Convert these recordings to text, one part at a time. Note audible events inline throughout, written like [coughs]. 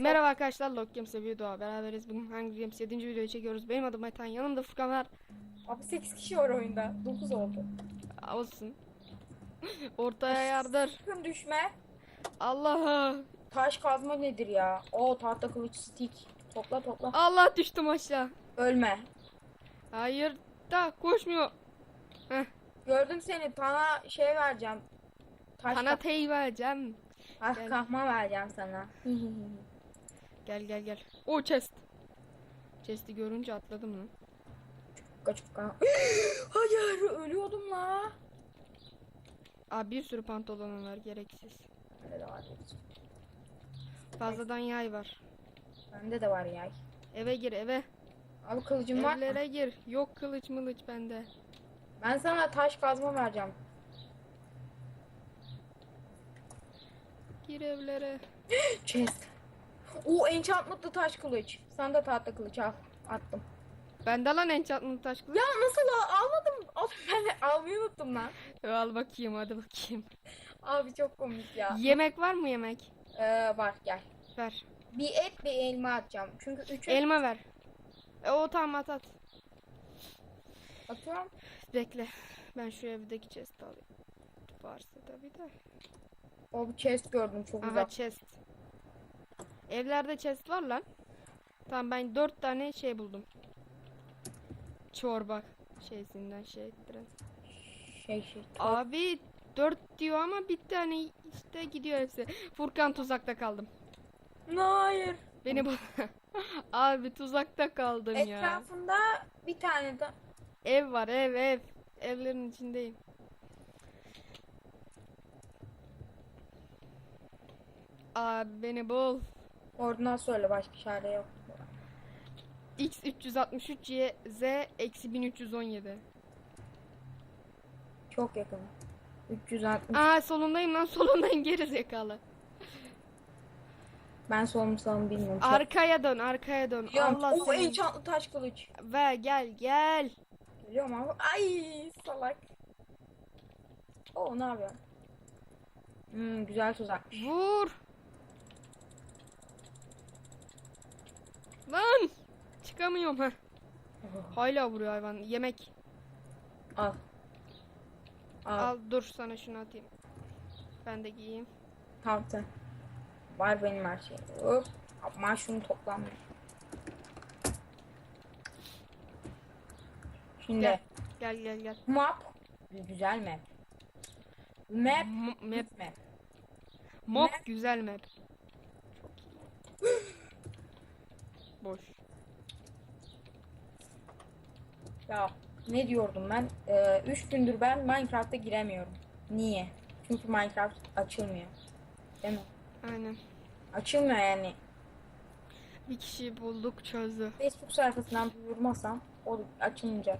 Merhaba arkadaşlar Log Games ve Doğa beraberiz. Bugün Hunger Games 7. videoyu çekiyoruz. Benim adım Metan, yanımda Furkan var. Abi 8 kişi var oyunda. 9 oldu. Olsun. [laughs] Ortaya yardır. Sakın düşme. Allah. Taş kazma nedir ya? O tahta kılıç stick. Topla topla. Allah düştüm aşağı. Ölme. Hayır da koşmuyor. Heh. Gördüm seni. Sana şey vereceğim. Taş Sana tey vereceğim. gel. kahma vereceğim sana. [laughs] Gel gel gel. O chest. Chest'i görünce atladım lan. Kaç ka- [gasps] Hayır ölüyordum la. Aa bir sürü pantolonum var gereksiz. Bende de var. Fazladan yay var. Bende de var yay. Eve gir eve. Abi kılıcım var mı? Evlere gir. Yok kılıç mılıç bende. Ben sana taş kazma vereceğim. Gir evlere. [gasps] Chest. O enchantment'lı taş kılıç. Sen de tahta kılıç al. Attım. Bende lan enchantment taş kılıç. Ya nasıl al- almadım? Al, [laughs] ben almayı unuttum lan. Al bakayım hadi bakayım. Abi çok komik ya. Yemek var mı yemek? Ee, var gel. Ver. Bir et bir elma atacağım. Çünkü üçü Elma ver. E, o tamam at at. atıyorum. Bekle. Ben şu evdeki chest alayım. Varsa tabii de. O bir chest gördüm çok Aha uzak. chest. Evlerde chest var lan. Tamam ben dört tane şey buldum. Çorba şeysinden şey ettiren. Şey şey. Abi dört diyor ama bir tane işte gidiyor hepsi. Furkan tuzakta kaldım. Hayır. Beni bu... [laughs] Abi tuzakta kaldım ya. Etrafında bir tane de Ev var ev ev. Evlerin içindeyim. Abi beni bul. Oradan söyle başka çare yok. X 363 Y Z eksi 1317. Çok yakın. 360. Aa solundayım lan solundayım geri zekalı. Ben solum sağım bilmiyorum. Çok... Arkaya dön arkaya dön. Biliyorum. Allah o seni. enchantlı taş kılıç. Ver gel gel. Biliyorum abi. Ay salak. O ne yapıyor? Hmm, güzel tuzakmış. Vur. Lan. Çıkamıyorum ha. Hala vuruyor hayvan. Yemek. Al. Al. Al dur sana şunu atayım. Ben de giyeyim. Tamam sen. Var benim her şey. Hop. Şunu toplanmış. Şimdi Gel. Gel gel gel. map. Güzel map. Map. M- map. Map. Mop güzel map. [gasps] Boş. Ya ne diyordum ben? 3 gündür ben Minecraft'a giremiyorum. Niye? Çünkü Minecraft açılmıyor. Değil mi? Aynen. Açılmıyor yani. Bir kişi bulduk çözdü. Facebook sayfasından duyurmasam o açılmayacak.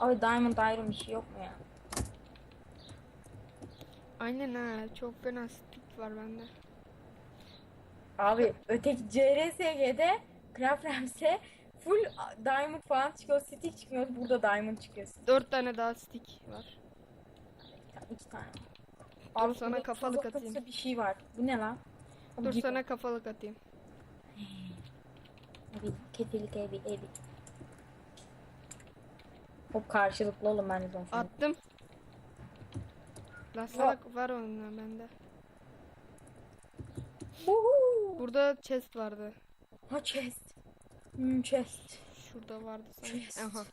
Abi Diamond Iron bir şey yok mu ya? Aynen ha. Çok fena stick var bende. Abi öteki CRSG'de Craft Rams'e full Diamond falan çıkıyor. Stick çıkmıyor. Burada Diamond çıkıyor. Dört tane daha stick var. İki tane. Dur sana kafalık atayım. Bir şey var. Bu ne lan? Abi Dur git- sana kafalık atayım. Abi kefilik evi evi. Hop karşılıklı oğlum ben de. Attım. La salak var ondan bende. Woohoo! Burada chest vardı. Ha chest. Hmm, chest. Şurada vardı Chest. sanki. Aha.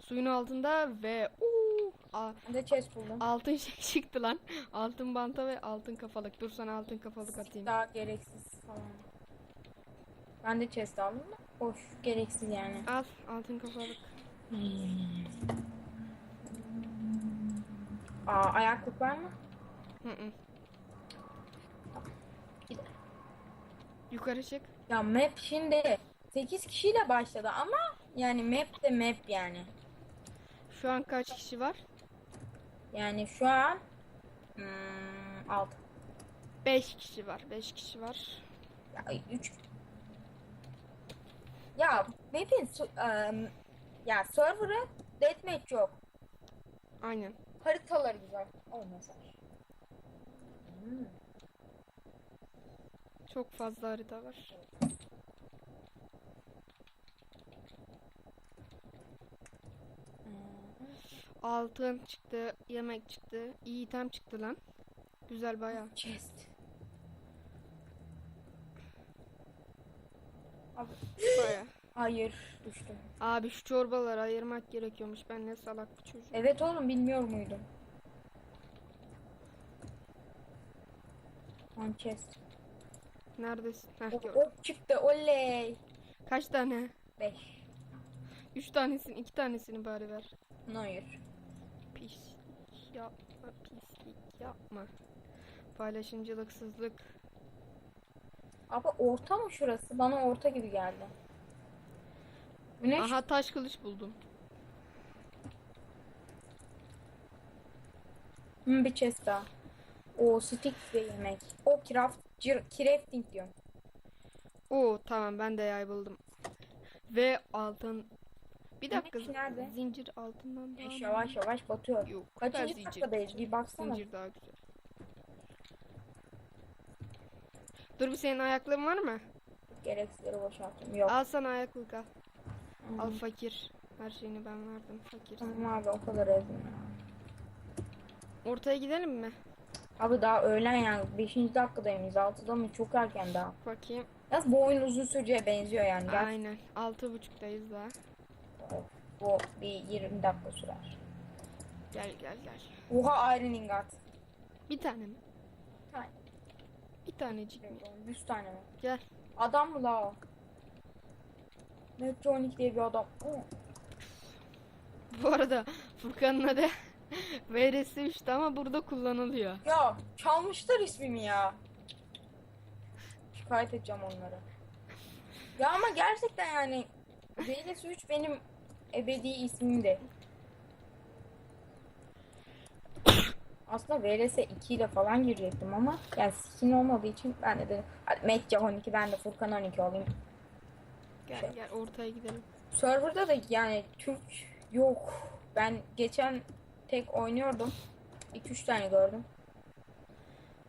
Suyun altında ve uuu, a- Ben de chest buldum. altın [laughs] şey çıktı lan. Altın banta ve altın kafalık. Dur sana altın kafalık atayım. Daha gereksiz falan. Ben de chest aldım da boş gereksiz yani. Al altın kafalık. Aa ayaklık var mı? Hı hı. Yukarı çık. Ya map şimdi 8 kişiyle başladı ama yani map de map yani. Şu an kaç kişi var? Yani şu an hmm, 6. 5 kişi var. 5 kişi var. Ya 3 Ya map'in em, ya server'ı deathmatch yok. Aynen. Haritaları güzel. O mesaj. Hmm. Çok fazla harita var. Altın çıktı, yemek çıktı, iyi item çıktı lan. Güzel bayağı. Chest. Abi, Bayağı. hayır düştüm. Abi şu çorbaları ayırmak gerekiyormuş. Ben ne salak bir çocuğum. Evet oğlum bilmiyor muydum? One chest. Neredesin? Heh, Ok, ok çıktı oley. Kaç tane? 5. Üç tanesini, iki tanesini bari ver. Hayır. Yapma, pislik yapma. Paylaşımcılıksızlık. Abi orta mı şurası? Bana orta gibi geldi. Güneş Aha taş kılıç buldum. Hı, bir chest daha. O stick ve yemek. O craft, crafting diyorum. Oo tamam ben de yay buldum. Ve altın. Bir dakika. Yemek nerede? Zincir altından Güneş mı? yavaş yavaş batıyor. Yok. Kaçıncı ben zincir. dakikadayız? Bir baksana. Zincir daha güzel. Dur bir senin ayaklığın var mı? Gereksizleri boşalttım. Yok. Al sana ayaklık al. Hı. Al fakir. Her şeyini ben verdim fakir. Tamam abi o kadar ezdim ya. Ortaya gidelim mi? Abi daha öğlen yani 5. dakikadayız. 6'da mı? Çok erken daha. Bakayım. Nasıl bu oyun uzun süreceğe benziyor yani. Gel. Aynen. Altı buçuktayız daha. Bu bir 20 dakika sürer. Gel gel gel. Oha Iron Ingot. Bir tane mi? Tane. Bir tanecik mi? 100 tane mi? Gel. Adam mı la o? Metronik diye bir adam. Oo. Bu arada Furkan'ın adı [laughs] VRS 3'tü ama burada kullanılıyor. Ya çalmışlar ismimi ya. Şikayet edeceğim onları. Ya ama gerçekten yani VLS 3 benim ebedi ismimdi. [coughs] Aslında VLS 2 ile falan girecektim ama yani skin olmadığı için ben de dedim hadi Mekce 12 ben de Furkan 12 olayım. Gel gel ortaya gidelim. Serverda da yani Türk yok. Ben geçen tek oynuyordum. 2-3 tane gördüm.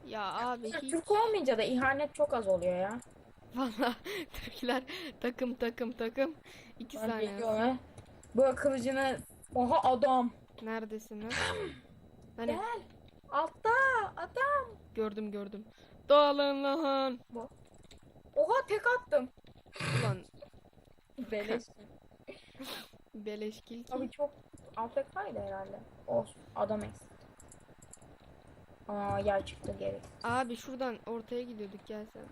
Ya abi hiç Türk olmayınca da ihanet çok az oluyor ya. valla [laughs] Türkler takım takım takım. İki Ben saniye. Bu kılıcını oha adam. Neredesin lan? [clears throat] Hani Gel. Altta adam. gördüm gördüm. Dağılın lan. Oha tek attım. Ulan Beleş. [laughs] beleşkil ki. Abi çok AFK'ydı herhalde. Olsun adam eksik. Aa yer çıktı geri. Abi şuradan ortaya gidiyorduk gel sen.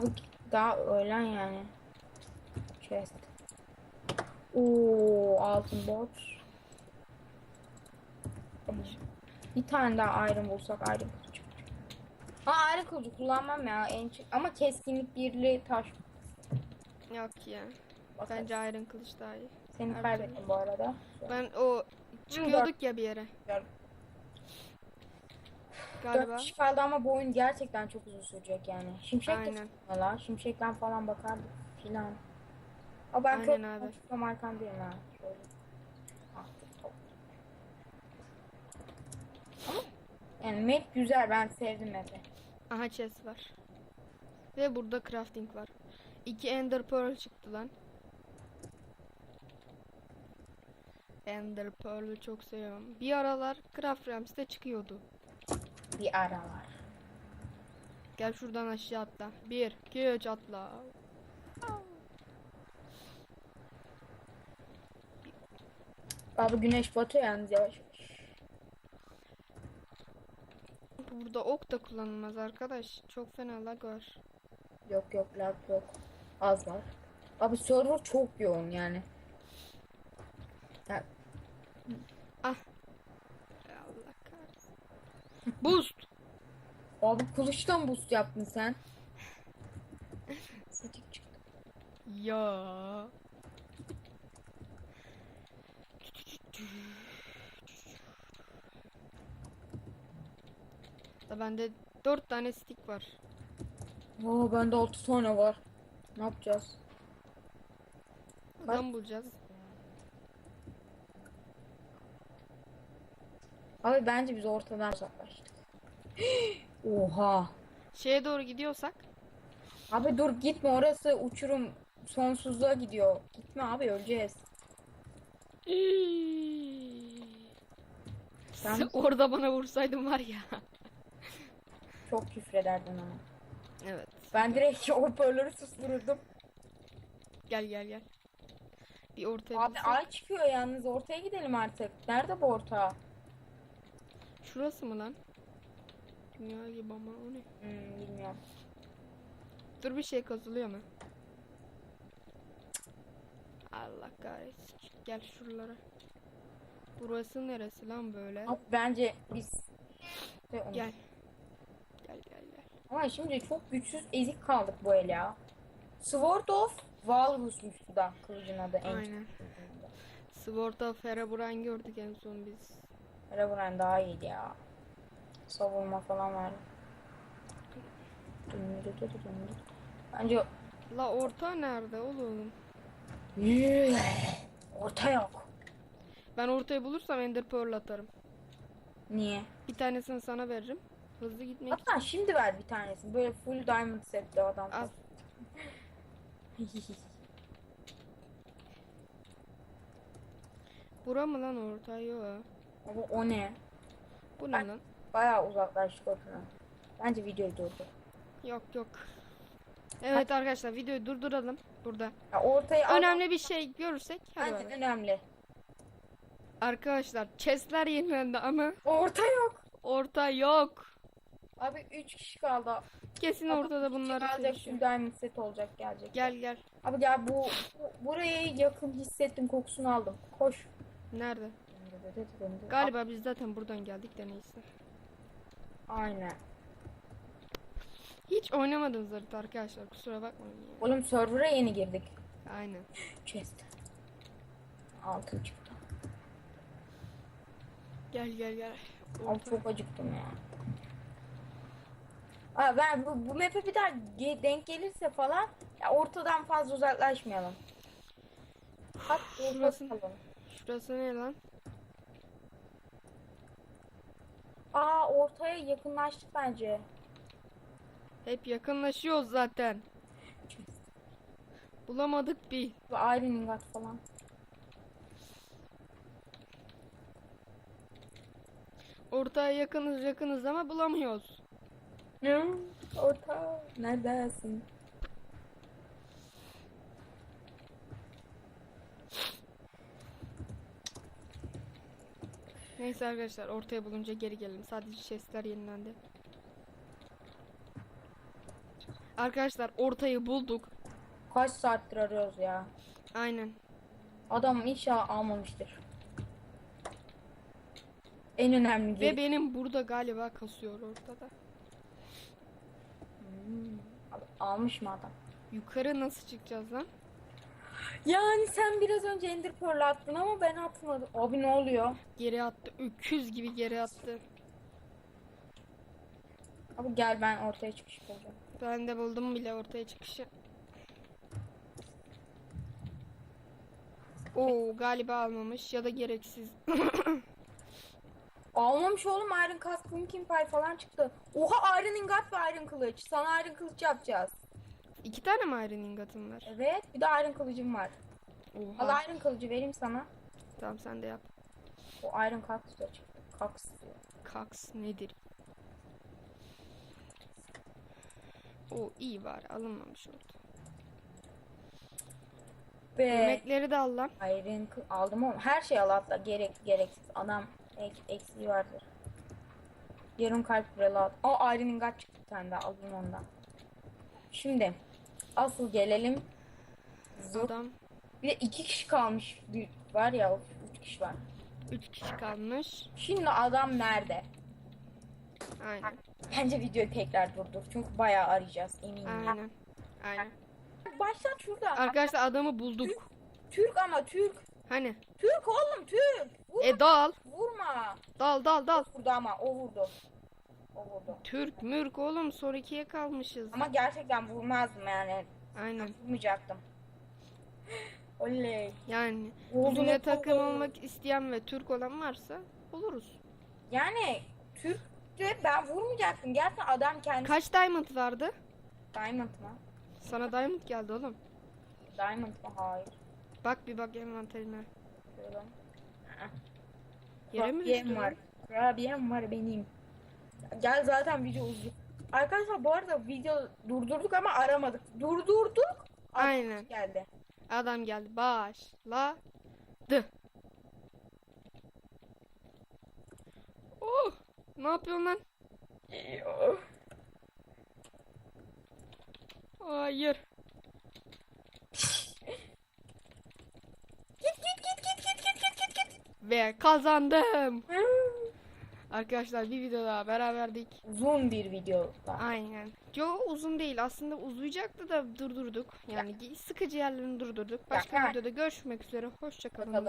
Abi daha öğlen yani. Oo altın bot. Bir tane daha iron bulsak iron kılıcı. Ha iron kılıcı kullanmam ya en ama keskinlik birli taş. Yok ya. Bakarız. Bence Iron Kılıç daha iyi. Seni Her kaybettim bu arada. Ben o çıkıyorduk ya bir yere. Dört- Galiba. Dört kişi kaldı ama bu oyun gerçekten çok uzun sürecek yani. Şimşek de Aynen. çıkmalar. Şimşekten falan bakardık filan. Ama ben Aynen çok abi. çok arkandayım ha. Şöyle. Ama yani map güzel ben sevdim map'i. Aha chest var. Ve burada crafting var. İki Ender Pearl çıktı lan. Ender Pearl'ü çok seviyorum. Bir aralar Craft Rams'te çıkıyordu. Bir aralar. Gel şuradan aşağı atla. Bir, iki, üç atla. Abi güneş batıyor yalnız yavaş yavaş. Burada ok da kullanılmaz arkadaş. Çok fena lag var. Yok yok lag yok. Az var. Abi server çok yoğun yani. Ya, Ey Allah kahretsin. Boost. abi kılıçtan boost yaptın sen. [laughs] Seçik çıktı. Ya. Da bende dört tane stick var. Oo bende 6 tane var. Ne yapacağız? Adam bulacağız. Abi bence biz ortadan uzaklaştık. [gasps] Oha. Şeye doğru gidiyorsak Abi dur gitme orası uçurum sonsuzluğa gidiyor. Gitme abi öleceğiz. Sen orada bana vursaydın var ya. Çok küfrederdin ama. Evet. Ben direkt [laughs] hoparlörü sustururdum. Gel gel gel. Bir ortaya Abi bulsak. ay çıkıyor yalnız ortaya gidelim artık. Nerede bu orta? Şurası mı lan? Dünya gibi ama o ne? Hmm, bilmiyorum. Dur bir şey kazılıyor mu? Allah kahretsin. Gel şuralara. Burası neresi lan böyle? Abi bence biz gel. Ama şimdi çok güçsüz ezik kaldık bu el ya. Sword of Walrus'muş bu da kılıcın adı en Aynen. Sword of Herobrine gördük en son biz. Revenant daha iyiydi ya. Savunma falan var. Bence La orta nerede oğlum? orta yok. Ben ortayı bulursam Ender Pearl atarım. Niye? Bir tanesini sana veririm. Hızlı gitmek Hatta şimdi ver bir tanesini. Böyle full diamond setli adam. Al. [laughs] Bura mı lan orta? Yok. Ama o ne? Bu Ben- ne lan? Bayağı uzaklaştık ortadan. Bence videoyu durdur. Yok yok. Evet arkadaşlar videoyu durduralım burada. Ya ortayı al- Önemli bir şey görürsek hadi Bence önemli. Arkadaşlar chestler yenilendi ama Orta yok. orta yok. Abi 3 kişi kaldı. Kesin Abi ortada bunlar full diamond set olacak gelecek. Gel gel. Abi gel bu, bu buraya yakın hissettim kokusunu aldım. Koş. Nerede? Galiba biz zaten buradan geldik de neyse. Aynen. Hiç oynamadınız harita arkadaşlar kusura bakmayın ya. Oğlum server'a yeni girdik. Aynen. Chest. Altın çıktı. Gel gel gel. Abi Orta. çok acıktım ya. Aa, ben bu, bu map'e bir daha ge- denk gelirse falan ya ortadan fazla uzaklaşmayalım. Orta Şurası- kalalım. Şurası ne lan? Aa ortaya yakınlaştık bence. Hep yakınlaşıyoruz zaten. Bulamadık bir. Bu Iron Ingot falan. Ortaya yakınız yakınız ama bulamıyoruz. Hı? Orta neredesin? Neyse arkadaşlar ortaya bulunca geri gelelim. Sadece chestler yenilendi. Arkadaşlar ortayı bulduk. Kaç saattir arıyoruz ya. Aynen. Adam inşallah almamıştır. En önemli Ve benim burada galiba kasıyor ortada. Almış mı adam? Yukarı nasıl çıkacağız lan? Yani sen biraz önce Ender Pearl attın ama ben atmadım. Abi ne oluyor? Geri attı. Öküz gibi geri attı. Abi gel ben ortaya çıkış yapacağım. Ben de buldum bile ortaya çıkışı. Oo galiba almamış ya da gereksiz. [laughs] Almamış oğlum Iron Kask, Pumpkin Pie falan çıktı. Oha Iron Ingot ve Iron Kılıç. Sana Iron Kılıç yapacağız. İki tane mi iron ingotun var? Evet bir de Iron Kılıcım var. Oha. Al Iron Kılıcı vereyim sana. Tamam sen de yap. O Iron Kask da çıktı. Kask diyor. Kaks nedir? O iyi var alınmamış orada. Ve Yemekleri de al lan. Iron Kı- aldım ama her şey al hatta gerek gereksiz. Adam ek, eksiği vardır. Yarım kalp relat. Aa Iron Ingot çıktı bir tane daha alayım ondan. Şimdi asıl gelelim. Zor. Adam Bir de iki kişi kalmış. Var ya of, üç kişi var. üç kişi kalmış. Şimdi adam nerede? Aynen. Bence videoyu tekrar durdur. Çünkü bayağı arayacağız eminim. Aynen. Aynen. Baştan şurada. Arkadaşlar adamı bulduk. Türk ama Türk. Hani? Türk oğlum Türk. Vur, E dal. vurma. Dal dal dal. Vurdu ama o vurdu. O vurdu. Türk mürk oğlum son ikiye kalmışız. Ama gerçekten vurmazdım yani. Aynen. Vurmayacaktım. Oley. Yani çok takım iyi. olmak isteyen ve Türk olan varsa oluruz. Yani Türk de ben vurmayacaktım. Gerçekten adam kendisi Kaç diamond vardı? diamond mı? Sana diamond geldi oğlum. Diamond mı? Hayır. Bak bir bak envanterine. Şöyle. Yere mi Kurabiyem düştü? var. Kurabiyem var benim. Gel zaten video uzun. Arkadaşlar bu arada video durdurduk ama aramadık. Durdurduk. Aynen. Geldi. Adam geldi. Başladı. Oh! Ne yapıyorsun lan? Hayır. Ve kazandım. [laughs] Arkadaşlar bir video daha beraberdik. Uzun bir video. daha. Aynen. Yo uzun değil. Aslında uzayacaktı da durdurduk. Yani sıkıcı yerlerini durdurduk. Başka Ya, videoda görüşmek üzere. Hoşçakalın.